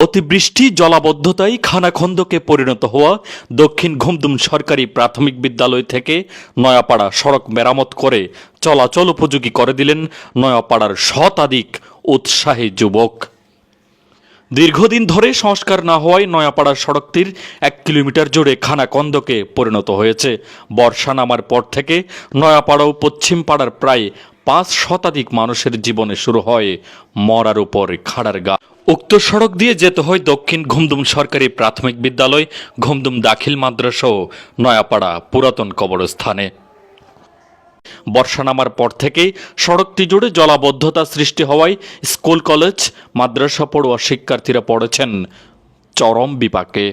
অতিবৃষ্টি জলাবদ্ধতায় খানাখন্দকে পরিণত হওয়া দক্ষিণ ঘুমদুম সরকারি প্রাথমিক বিদ্যালয় থেকে নয়াপাড়া সড়ক মেরামত করে চলাচল উপযোগী করে দিলেন নয়াপাড়ার শতাধিক উৎসাহী যুবক। দীর্ঘদিন ধরে সংস্কার না হওয়ায় নয়াপাড়ার সড়কটির এক কিলোমিটার জুড়ে খানাকন্দকে পরিণত হয়েছে। বর্ষা নামার পর থেকে নয়াপাড়া ও পশ্চিম পাড়ার প্রায় পাঁচ শতাধিক মানুষের জীবনে শুরু হয় মরার উপর খাড়ার গা। উক্ত সড়ক দিয়ে যেতে হয় দক্ষিণ ঘুমদুম সরকারি প্রাথমিক বিদ্যালয়, ঘুমদুম দাখিল মাদ্রাসা ও নয়াপাড়া পুরাতন কবরস্থানে। বর্ষা নামার পর থেকেই সড়কটি জুড়ে জলাবদ্ধতা সৃষ্টি হওয়ায় স্কুল, কলেজ, মাদ্রাসা পড়ুয়া শিক্ষার্থীরা পড়েছেন চরম বিপাকে।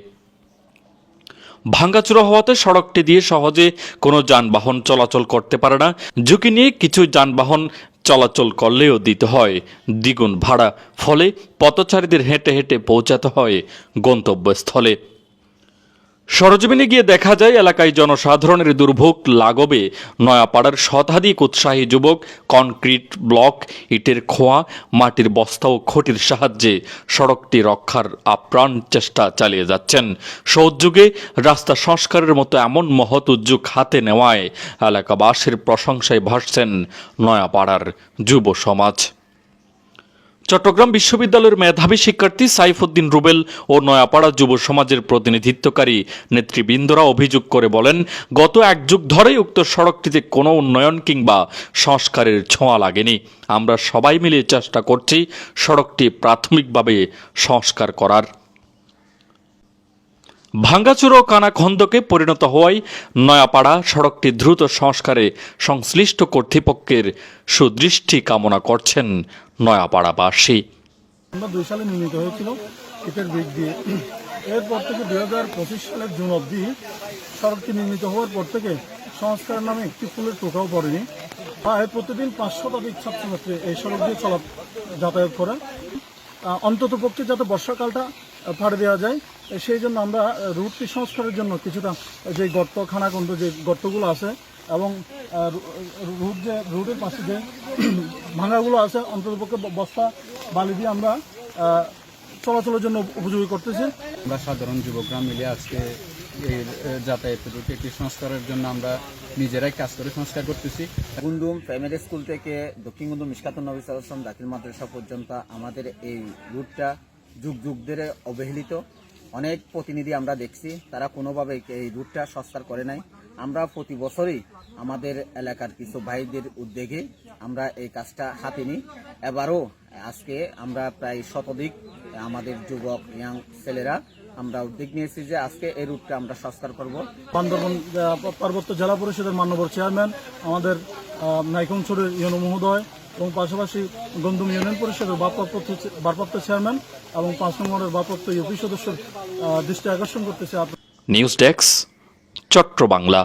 ভাঙ্গাচুরা হওয়াতে সড়কটি দিয়ে সহজে কোনো যানবাহন চলাচল করতে পারে না। ঝুঁকি নিয়ে কিছু যানবাহন চলাচল করলেও দিতে হয়। দ্বিগুণ ভাড়া ফলে পথচারীদের হেঁটে হেঁটে পৌঁছাতে হয় গন্তব্যস্থলে। সরজমিনে গিয়ে দেখা যায়, এলাকায় জনসাধারণের দুর্ভোগ লাগবে নয়াপাড়ার শতাধিক উৎসাহী যুবক, কনক্রিট ব্লক, ইটের খোয়া, মাটির বস্তা ও খুঁটির সাহায্যে সড়কটি রক্ষার আপ্রাণ চেষ্টা চালিয়ে যাচ্ছেন। সৌযোগে রাস্তা সংস্কারের মতো এমন মহৎ উদ্যোগ হাতে নেওয়ায় এলাকাবাসীর প্রশংসায় ভাসছেন নয়াপাড়ার যুব সমাজ। চট্টগ্রাম বিশ্ববিদ্যালয়ের মেধাবী শিক্ষার্থী সাইফুদ্দিন রুবেল ও নয়াপাড়া যুব সমাজের প্রতিনিধিত্বকারী নেতৃবৃন্দরা অভিযোগ করে বলেন, গত এক যুগ ধরেই উক্ত সড়কটিতে কোনো উন্নয়ন কিংবা সংস্কারের ছোঁয়া লাগেনি। আমরা সবাই মিলে চেষ্টা করছি সড়কটি প্রাথমিকভাবে সংস্কার করার। ভাঙ্গাচুরো কানা খন্দকে পরিণত হওয়ায় নয়াপাড়া সড়কটি দ্রুত সংস্কারে সংশ্লিষ্ট কর্তৃপক্ষের সুদৃষ্টি কামনা করছেন নয়াপাড়াবাসী। দুই সালে নির্মিত হয়েছিল ইটের ব্রিক দিয়ে। এরপর থেকে দুই হাজার পঁচিশ সালের জুন অবধি সড়কটি নির্মিত হওয়ার পর থেকে সংস্কার নামে একটি ফুলের টোকাও পড়েনি। প্রায় প্রতিদিন পাঁচ শতাধিক ছাত্রছাত্রী এই সড়ক দিয়ে চলা যাতায়াত করে। অন্তত পক্ষে যাতে বর্ষাকালটা ফাড়ে দেওয়া যায় সেই জন্য আমরা রুটটি সংস্কারের জন্য কিছুটা যে গর্ত খানাকন্দ যে গর্তগুলো আছে এবং রুট যে রুটের পাশে যে ভাঙাগুলো আছে অন্ততপক্ষে বস্তা বালি দিয়ে আমরা চলাচলের জন্য উপযোগী করতেছি। আমরা সাধারণ যুবকরা মিলে আজকে এই এ, যাতায়াত রুটে একটি সংস্কারের জন্য আমরা নিজেরাই কাজ করে সংস্কার করতেছি। গুন্ডুম প্রাইমারি স্কুল থেকে দক্ষিণ গুন্ডুম মিসকাতুন নবী সালাম দাখিল মাদ্রাসা পর্যন্ত আমাদের এই রুটটা যুগ যুগ ধরে অবহেলিত। অনেক প্রতিনিধি আমরা দেখছি, তারা কোনোভাবে এই রুটটা সংস্কার করে নাই। আমরা প্রতি বছরই আমাদের এলাকার কিছু ভাইদের উদ্যোগে আমরা এই কাজটা হাতে নিই। এবারও আজকে আমরা প্রায় শতাধিক আমাদের যুবক, ইয়াং ছেলেরা আমরা উদ্যোগ নিয়েছি যে আজকে এই রুটটা আমরা সংস্কার করব। বান্দরবন পার্বত্য জেলা পরিষদের মান্যবর চেয়ারম্যান আমাদের নাইকংছড়ের ইউনো মহোদয় এবং পাশাপাশি গন্ধুম ইউনিয়ন পরিষদের ভারপ্রাপ্ত চেয়ারম্যান এবং পাঁচ নম্বরের বাপত্ব ইউপি সদস্যের দৃষ্টি আকর্ষণ করতেছে নিউজ ডেস্ক চট্টবাংলা।